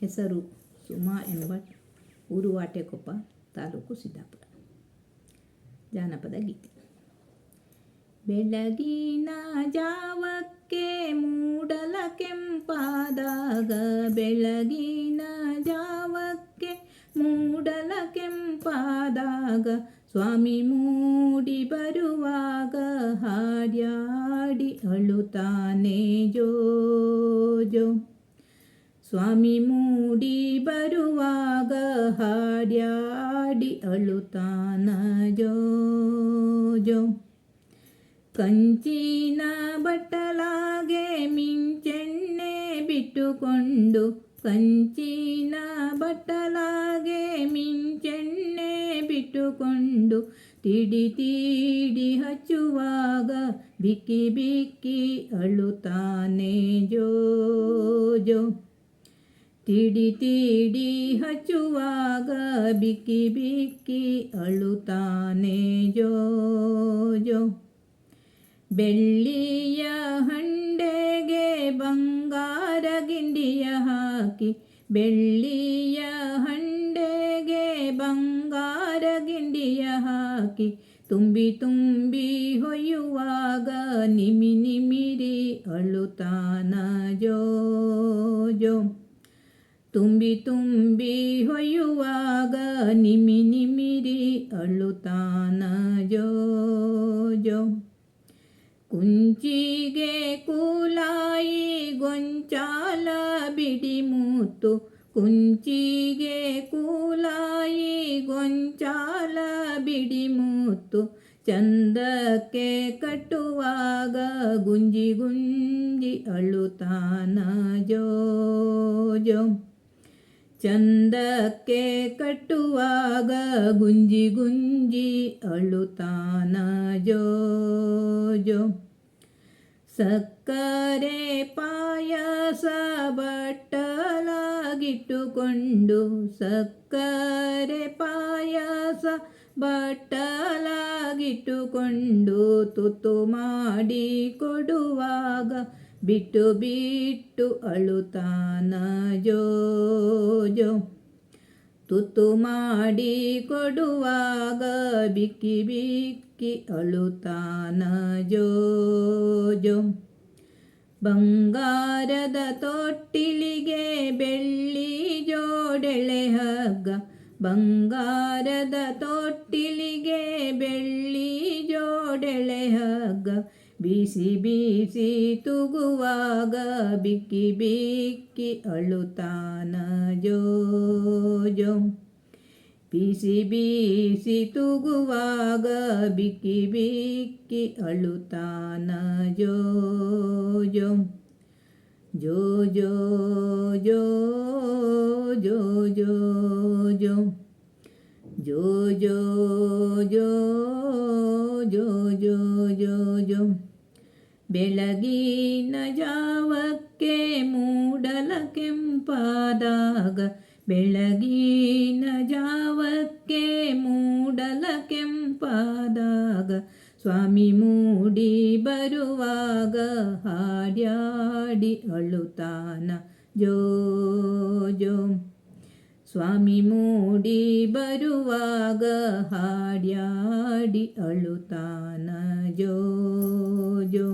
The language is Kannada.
ಹೆಸರು ಸುಮಾ ಎಂಬ ಊರು ವಾಟೆಕೊಪ್ಪ ತಾಲೂಕು ಸಿದ್ದಾಪುರ. ಜಾನಪದ ಗೀತೆ. ಬೆಳಗಿನ ಜಾವಕ್ಕೆ ಮೂಡಲ ಕೆಂಪಾದಾಗ, ಬೆಳಗಿನ ಜಾವಕ್ಕೆ ಮೂಡಲ ಕೆಂಪಾದಾಗ, ಸ್ವಾಮಿ ಮೂಡಿ ಬರುವಾಗ ಹಾಡ್ಯಾಡಿ ಅಳುತ್ತಾನೆ ಜೋ ಜೋ ಸ್ವಾಮಿ ಮೂಡಿ ಬರುವಾಗ ಹಾಡ್ಯಾಡಿ ಅಳುತ್ತಾನ ಜೋ ಜೋ. ಕಂಚಿನ ಬಟ್ಟಲಾಗೆ ಮಿಂಚೆಣ್ಣೆ ಬಿಟ್ಟುಕೊಂಡು ಕಂಚಿನ ಬಟ್ಟಲಾಗೆ ಮಿಂಚೆಣ್ಣೆ ಬಿಟ್ಟುಕೊಂಡು ತಿಡಿ ತಿಡಿ ಹಚ್ಚುವಾಗ ಬಿಕ್ಕಿ ಬಿಕ್ಕಿ ಅಳುತಾನೆ ಜೋ ಜೋ. ತಿಡಿ ತಿಡಿ ಹಚ್ಚುವಾಗ ಬಿಕ್ಕಿ ಬಿಕ್ಕಿ ಅಳುತ್ತಾನೆ ಜೋ ಜೋ ಬೆಳ್ಳಿಯ ಹಂಡೆಗೆ ಬಂಗಾರ ಗಿಂಡಿಯ ಹಾಕಿ, ಬೆಳ್ಳಿಯ ಹಂಡೆಗೆ ಬಂಗಾರ ಗಿಂಡಿಯ ಹಾಕಿ, ತುಂಬಿ ತುಂಬಿ ಹೊಯ್ಯುವಾಗ ನಿಮಿ ನಿಮಿರಿ ಅಳುತಾನ ಜೋ ಜೋ ತುಂಬಿ ತುಂಬಿ ಹೊಯ್ಯುವಾಗ ನಿಮಿ ನಿಮಿರಿ ಅಳುತಾನ ಜೋ ಕುಂಚಿಗೆ ಕೂಲಾಯಿ ಗೊಂಚಾಲ ಬಿಡಿ ಮೂತು. ಕುಂಚಿಗೆ ಕೂಲಾಯಿ ಗೊಂಚಾಲ ಬಿಡಿ ಮೂತು. ಚಂದಕ್ಕೆ ಕಟ್ಟುವಾಗ ಗುಂಜಿ ಗುಂಜಿ ಅಳುತಾನ ಜೋ ಜೋ. ಚಂದಕ್ಕೆ ಕಟ್ಟುವಾಗ ಗುಂಜಿ ಗುಂಜಿ ಅಳುತಾನ ಜೋ ಜೋ ಸಕ್ಕರೆ ಪಾಯಸ ಬಟ್ಟಲಾಗಿಟ್ಟುಕೊಂಡು ಸಕ್ಕರೆ ಪಾಯಸ ಬಟ್ಟಲಾಗಿಟ್ಟುಕೊಂಡು ತುತ್ತು ಮಾಡಿ ಕೊಡುವಾಗ ಬಿಟ್ಟು ಬಿಟ್ಟು ಅಳುತಾನ ಜೋ ತುತ್ತು ಮಾಡಿ ಕೊಡುವಾಗ ಬಿಕ್ಕಿ ಬಿಕ್ಕಿ ಜೋ ಬಂಗಾರದ ತೊಟ್ಟಿಲಿಗೆ ಬೆಳ್ಳಿ ಜೋಡೆಳೆ ಹಗ್ಗ. ಬಂಗಾರದ ತೊಟ್ಟಿಲಿಗೆ ಬೆಳ್ಳಿ ಜೋಡೆಳೆ ಬೀಸಿ ಬೀಸಿ ತೂಗುವಾಗ ಬಿಕ್ಕಿ ಬಿಕ್ಕಿ ಅಳುತ್ತಾನ ಜೋ ಜೋ ಬೀಸಿ ಬೀಸಿ ತೂಗುವಾಗ ಬಿಕ್ಕಿ ಬಿಕ್ಕಿ ಅಳುತ್ತಾನ ಜೋ ಜೋ ಜೋ ಜೋ ಜೋ ಜೋ ಜೋ ಜೋ ಜೋ ಜೋ ಜೋ ಜೋ ಜೋ ಜೋ ಜೋ ಬೆಳಗಿನ ಜಾವಕ್ಕೆ ಮೂಡಲ ಕೆಂಪಾದಾಗ, ಬೆಳಗಿನ ಜಾವಕ್ಕೆ ಮೂಡಲ ಕೆಂಪಾದಾಗ, ಸ್ವಾಮಿ ಮೂಡಿ ಬರುವಾಗ ಹಾಡ್ಯಾಡಿ ಅಳುತ್ತಾನ ಜೋ ಜೋ ಸ್ವಾಮಿ ಮೂಡಿ ಬರುವಾಗ ಹಾಡ್ಯಾಡಿ ಅಳುತ್ತಾನ ಜೋ ಜೋ